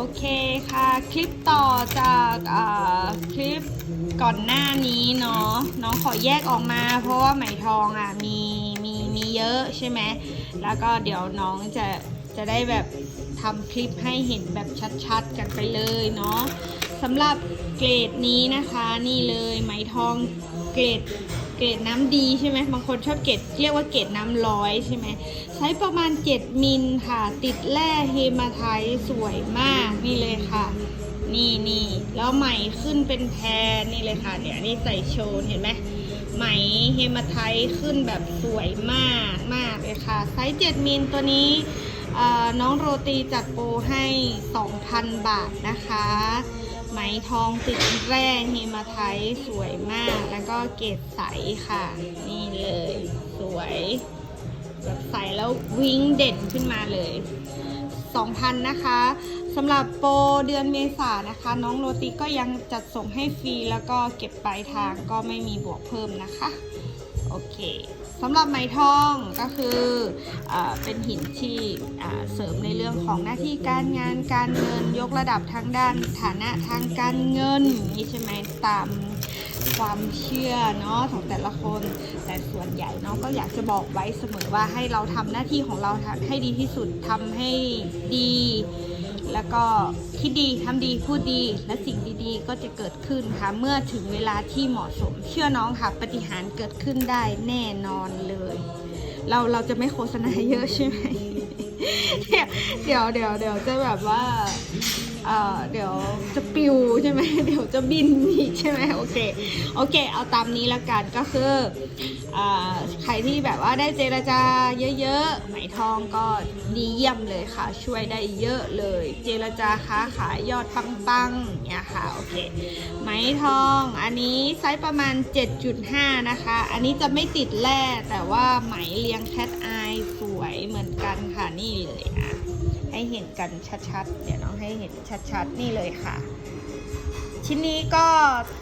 โอเคค่ะ คลิปต่อจากคลิปก่อนหน้านี้เนาะน้องขอแยกออกมา เพราะว่าไหมทองอะมีมีมีเยอะใช่ไหมแล้วก็เดี๋ยวน้องจะจะได้แบบทำคลิปให้เห็นแบบชัดๆ กันไปเลยเนาะ สำหรับเกรดนี้นะคะนี่เลยไหมทองเกรดเกรดน้ำดีใช่ไหมบางคนชอบเกรดเรียกว่าเกรดน้ำร้อยใช่ไหมใช้ประมาณ 7 มิลค่ะ ติดแร่เฮมาไทสวยมากนี่เลยค่ะ นี่นี่แล้วไหมขึ้นเป็นแพรนี่เลยค่ะเนี่ยนี่ใส่โชว์เห็นไหมไหมเฮมาไทขึ้นแบบสวยมากมากเลยค่ะไซส์7มิลตัวนี้น้องโรตีจัดโปรให้ 2,000 บาทนะคะ ไหมทองติดแร่เฮมาไทสวยมาก แล้วก็เกรดใสค่ะ นี่เลย สวยแบบใสแล้ววิ้งเด่นขึ้นมาเลย 2,000 นะคะสำหรับโปรเดือนเมษานะคะ น้องโรตีก็ยังจัดส่งให้ฟรี แล้วก็เก็บปลายทางก็ไม่มีบวกเพิ่มนะคะ โอเค สำหรับไหมทองก็คืออเป็นหินที่เสริมในเรื่องของหน้าที่การงานการเงินยกระดับทางด้านฐานะทางการเงินนี่ใช่ไหมตามความเชื่อเนาะของแต่ละคน แต่ส่วนใหญ่เนาะก็อยากจะบอกไว้เสมอว่าให้เราทำหน้าที่ของเราให้ดีที่สุดทำให้ดี แล้วก็คิดดีทำดีพูดดีและสิ่งดีๆ ก็จะเกิดขึ้นค่ะ เมื่อถึงเวลาที่เหมาะสม เชื่อน้องค่ะปฏิหารเกิดขึ้นได้แน่นอนเลย เราเราจะไม่โฆษณาเยอะใช่ไหมเดี๋ยวเดี๋ยวเดี๋ยวจะแบบว่า เอ่อเดี๋ยวจะปิวใช่ไหมเดี๋ยวจะบินอีกใช่ไหมโอเคโอเค เอาตามนี้ละกันก็คืออ่าใครที่แบบว่าได้เจรจาเยอะๆไหมทองก็ดีเยี่ยมเลยค่ะ ช่วยได้เยอะเลย เจรจาค้าขายยอดปังๆเนี่ยค่ะโอเคไหมทองอันนี้ไซส์ประมาณ 7.5 นะคะ อันนี้จะไม่ติดแร่แต่ว่าไหมเรียงแคทอายสวยเหมือนกันค่ะนี่เลยอะ ให้เห็นกันชัดๆ เดี๋ยวน้องให้เห็นชัดๆ นี่เลยค่ะ ชิ้นนี้ก็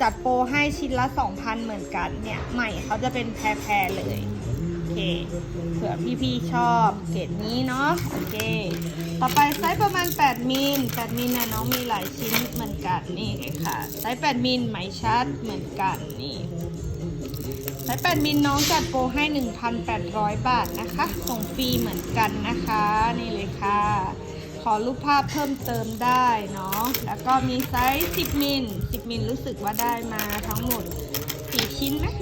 จัดโปรให้ชิ้นละ 2,000 เหมือนกันเนี่ย ใหม่เขาจะเป็นแพรๆเลยโอเคเผื่อพี่ๆชอบเกรดนี้เนาะโอเค ต่อไปไซส์ประมาณ 8มิล8มิลนะน้องมีหลายชิ้นเหมือนกันนี่เลยค่ะไซส์8มิลไหมชัดเหมือนกันนี่ไซส์8มิลน้องจัดโปรให้ 1,800 บาทนะคะ ส่งฟรีเหมือนกันนะคะ นี่เลยค่ะ อรูปภาพเพิ่มเติมได้เนาะ แล้วก็มีไซส์ 10 มิล 10 มิลรู้สึกว่าได้มาทั้งหมด 4 ชิ้นนะ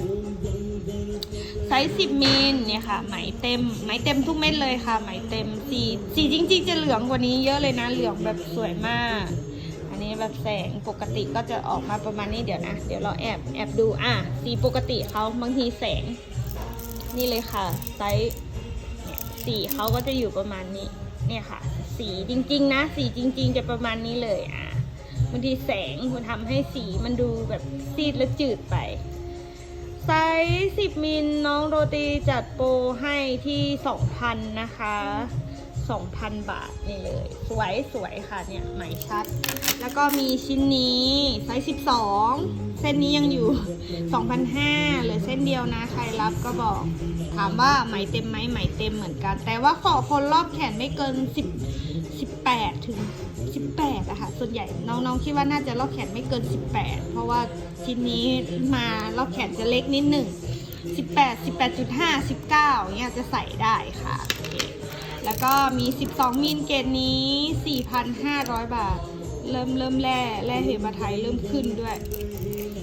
ไซส์ 10 มิลเนี่ยค่ะ ไหมเต็ม ไหมเต็มทุกเม็ดเลยค่ะ ไหมเต็ม สี สีจริง ๆ จะเหลืองกว่านี้เยอะเลยนะ เหลืองแบบสวยมาก อันนี้แบบแสงปกติก็จะออกมาประมาณนี้เดี๋ยวนะ เดี๋ยวเราแอบแอบดูอะ สีปกติเขาบางทีแสง นี่เลยค่ะ ไซส์เนี่ยสีเขาก็จะอยู่ประมาณนี้ เนี่ยค่ะ สีจริง ๆ นะ สีจริง ๆ จะประมาณนี้เลยอะบางทีแสงมันทำให้สีมันดูแบบซีดและจืดไปไซส์10มิลน้องโรตีจัดโปรให้ที่ 2,000 นะคะ 2,000 บาทนี่เลย สวยสวยค่ะเนี่ยไหมชัด แล้วก็มีชิ้นนี้ไซส์12 เส้นนี้ยังอยู่ 2,500เหลือเส้นเดียวนะใครรับก็บอก ถามว่าไหมเต็มไหมไหมเต็มเหมือนกัน แต่ว่าขอคนรอบแขนไม่เกิน 10 18 ถึง 18อะค่ะ ส่วนใหญ่น้องๆคิดว่าน่าจะรอบแขนไม่เกิน 18 เพราะว่าชิ้นนี้มารอบแขนจะเล็กนิดหนึ่ง18 18.5 19เนี่ยจะใส่ได้ค่ะ แล้วก็มี 12 มิลเกตนี้ 4,500 บาท เริ่มเริ่มแร่แร่เหมาไทยเริ่มขึ้นด้วย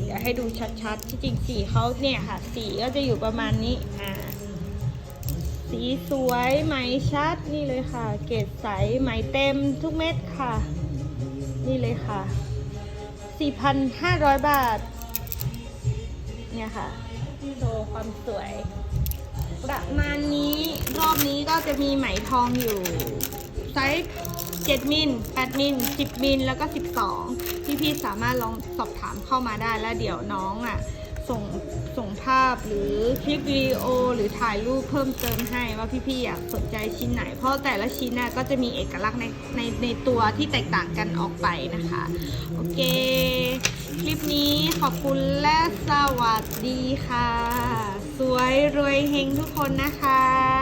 เดี๋ยวให้ดูชัดๆ ที่จริงสีเขาเนี่ยค่ะ สีก็จะอยู่ประมาณนี้ อ่า สีสวยไหมชัดนี่เลยค่ะ เกรดใสไหมเต็มทุกเม็ดค่ะ นี่เลยค่ะ 4,500 บาท เนี่ยค่ะ โชว์ความสวย ประมาณนี้รอบนี้ก็จะมีไหมทองอยู่ไซส์7มิล8มิล10มิลแล้วก็ 12 พี่ๆสามารถลองสอบถามเข้ามาได้แล้วเดี๋ยวน้องอะส่งส่งภาพหรือคลิปวิดีโอหรือถ่ายรูปเพิ่มเติมให้ว่าพี่ๆอยากสนใจชิ้นไหน เพราะแต่ละชิ้นน่ะก็จะมีเอกลักษณ์ในในในตัวที่แตกต่างกันออกไปนะคะ โอเค ขอบคุณและสวัสดีค่ะ สวยรวยเฮงทุกคนนะคะ